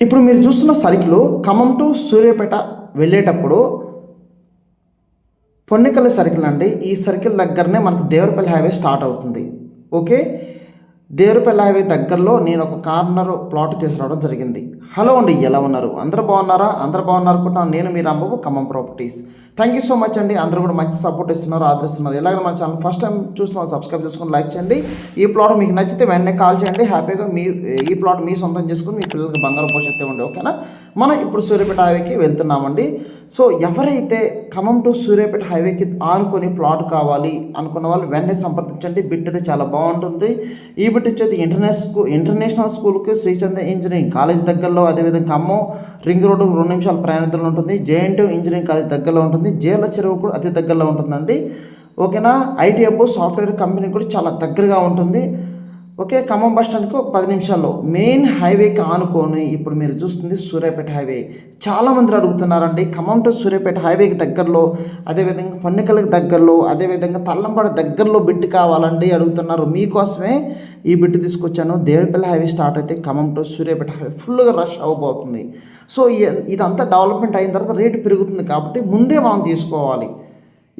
ఇప్పుడు మీరు చూస్తున్న సర్కిల్ ఖమ్మం టు సూర్యాపేట వెళ్ళేటప్పుడు పొన్నికల్లి సర్కిల్ అండి ఈ సర్కిల్ దగ్గరనే మనకు దేవరపల్లి హైవే స్టార్ట్ అవుతుంది. ఓకే? దేవరపల్లి దగ్గరలో నేను ఒక కార్నర్ ప్లాట్ తీసుకురావడం జరిగింది. హలో అండి ఎలా ఉన్నారు? అందరు బాగున్నారా? అందరు బాగున్నారు అనుకుంటున్నాను. నేను మీ Rambabu Khammam properties. Thank you so much అండి. అందరూ కూడా మంచి సపోర్ట్ ఇస్తున్నారు ఆదరిస్తున్నారు. ఎలాగైనా మన ఛానల్ ఫస్ట్ టైం చూసిన సబ్స్క్రైబ్ చేసుకుని లైక్ చేయండి. ఈ ప్లాట్ మీకు నచ్చితే వెంటనే కాల్ చేయండి. హ్యాపీగా మీ ఈ ప్లాట్ మీ సొంతం చేసుకుని మీ పిల్లలకి బంగారం భవిష్యత్తు ఇవ్వండి ఓకేనా మనం ఇప్పుడు సూర్యపేట హైవేకి వెళ్తున్నామండి. సో ఎవరైతే ఖమ్మం టు సూర్యాపేట హైవేకి ఆనుకొని ప్లాట్ కావాలి అనుకున్న వాళ్ళు వెంటనే సంప్రదించండి. బిట్ అయితే చాలా బాగుంటుంది. ఈ బిట్ వచ్చేది ఇంటర్నేషనల్ స్కూల్ ఇంటర్నేషనల్ స్కూల్కి శ్రీచంద్ర ఇంజనీరింగ్ కాలేజ్ దగ్గరలో అదేవిధంగా ఖమ్మం రింగ్ రోడ్డు రెండు నిమిషాల ప్రయాణితులు ఉంటుంది. జేఎన్టీ ఇంజనీరింగ్ కాలేజ్ దగ్గరలో ఉంటుంది. జేల చెరువు కూడా అతి దగ్గరలో ఉంటుందండి. ఓకేనా? ఐటీ హబ్ సాఫ్ట్వేర్ కంపెనీ కూడా చాలా దగ్గరగా ఉంటుంది. ఓకే ఖమ్మం బస్ స్టాండ్కి ఒక పది నిమిషాల్లో. మెయిన్ హైవేకి ఆనుకొని ఇప్పుడు మీరు చూస్తుంది సూర్యాపేట హైవే. చాలామంది అడుగుతున్నారండి ఖమ్మం టు సూర్యాపేట హైవేకి దగ్గరలో అదేవిధంగా పన్నికలకు దగ్గరలో అదేవిధంగా తల్లంపాడు దగ్గరలో బిట్టు కావాలండి అడుగుతున్నారు. మీకోసమే ఈ బిట్టు తీసుకొచ్చాను. దేవరపల్లి హైవే స్టార్ట్ అయితే ఖమ్మం టు సూర్యాపేట హైవే ఫుల్గా రష్ అవ్వబోతుంది. సో ఇదంతా డెవలప్మెంట్ అయిన తర్వాత రేటు పెరుగుతుంది కాబట్టి ముందే మనం తీసుకోవాలి.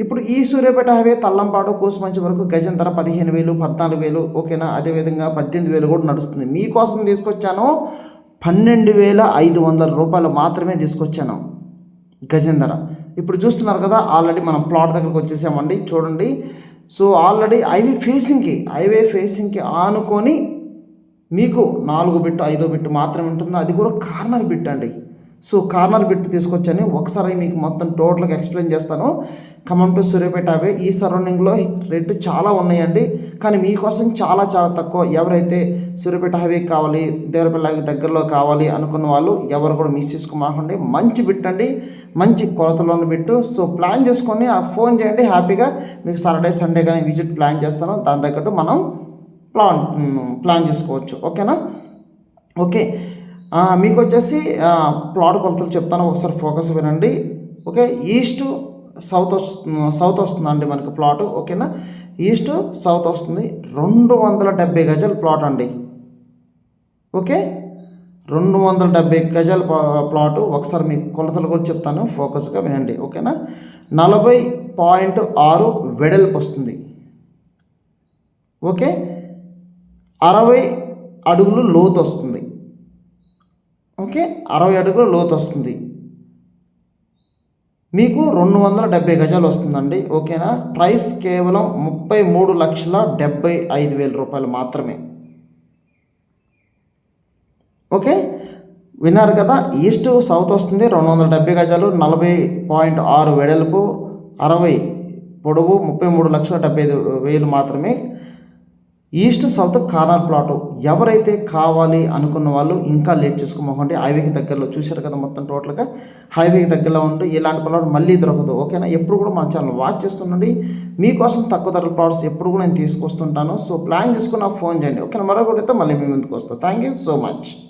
ఇప్పుడు ఈ సూర్యాపేట హైవే తల్లంపాడు కోసమంచి వరకు గజం ధర పదిహేను వేలు పద్నాలుగు వేలు ఓకేనా? అదేవిధంగా పద్దెనిమిది వేలు కూడా నడుస్తుంది. మీకోసం తీసుకొచ్చాను పన్నెండు వేల ఐదు వందల రూపాయలు మాత్రమే తీసుకొచ్చాను గజం ధర. ఇప్పుడు చూస్తున్నారు కదా ఆల్రెడీ మనం ప్లాట్ దగ్గరకు వచ్చేసామండి చూడండి. సో ఆల్రెడీ హైవే ఫేసింగ్కి హైవే ఫేసింగ్కి ఆనుకొని మీకు నాలుగు బిట్టు ఐదో బిట్టు మాత్రమే ఉంటుంది. అది కూడా కార్నర్ బిట్ అండి. సో కార్నర్ బిట్ తీసుకొచ్చాను. ఒకసారి మీకు మొత్తం టోటల్గా ఎక్స్ప్లెయిన్ చేస్తాను. ఖమ్మం టు సూర్యాపేట అవే. ఈ సరౌండింగ్లో రేటు చాలా ఉన్నాయండి. కానీ మీకోసం చాలా చాలా తక్కువ. ఎవరైతే సూర్యాపేట హైవే కావాలి దేవరపల్లి దగ్గరలో కావాలి అనుకున్న వాళ్ళు ఎవరు కూడా మిస్ చేసుకోమాకండి. మంచి బిట్ అండి. మంచి కొలతలోని బిట్టు సో ప్లాన్ చేసుకొని ఫోన్ చేయండి. హ్యాపీగా మీకు సాటర్డే సండే కానీ విజిట్ ప్లాన్ చేస్తాను. దాని తగ్గట్టు మనం ప్లాన్ ప్లాన్ చేసుకోవచ్చు. ఓకేనా? ఓకే. మీకు వచ్చేసి ప్లాట్ కొలతలు చెప్తాను. ఒకసారి ఫోకస్ వినండి. ఓకే? ఈస్ట్ సౌత్ వస్తు సౌత్ వస్తుందండి మనకి ప్లాట్ ఓకేనా? ఈస్ట్ సౌత్ వస్తుంది. రెండు వందల డెబ్బై గజాల ప్లాట్ అండి. ఓకే? రెండు వందల డెబ్బై గజాల ప్లాటు. ఒకసారి మీకు కొలతలు కూడా చెప్తాను ఫోకస్గా వినండి ఓకేనా? నలభై పాయింట్ ఆరు వెడల్పు వస్తుంది. ఓకే? అరవై అడుగులు లోతు వస్తుంది. ఓకే? అరవై అడుగులు లోతు వస్తుంది. మీకు రెండు వందల డెబ్బై గజాలు వస్తుందండి ఓకేనా? ప్రైస్ కేవలం ముప్పై మూడు లక్షల డెబ్బై ఐదు వేల రూపాయలు మాత్రమే. ఓకే? విన్నారు కదా ఈస్ట్ సౌత్ వస్తుంది రెండు వందల డెబ్బై గజాలు నలభై పాయింట్ ఆరు వెడల్పు అరవై పొడవు ముప్పై మూడు లక్షల డెబ్బై ఐదు వేలు మాత్రమే. East south corner plot. ఎవరైతే కావాలి అనుకున్న వాళ్ళు ఇంకా లేట్ చేసుకోమండి హైవేకి దగ్గరలో చూశారు కదా మొత్తం టోటల్గా. హైవేకి దగ్గరలో ఉండి ఇలాంటి ప్లాట్ మళ్ళీ దొరకదు. ఓకేనా? ఎప్పుడు కూడా మా ఛానల్ వాచ్ చేస్తుండండి. మీకోసం తక్కువ ధరల ప్లాట్స్ ఎప్పుడు కూడా నేను తీసుకొస్తుంటాను. సో ప్లాన్ చేసుకుని నాకు ఫోన్ చేయండి. ఓకేనా? మరొకటితో మళ్ళీ మీ ముందుకు వస్తాను థ్యాంక్ యూ సో మచ్.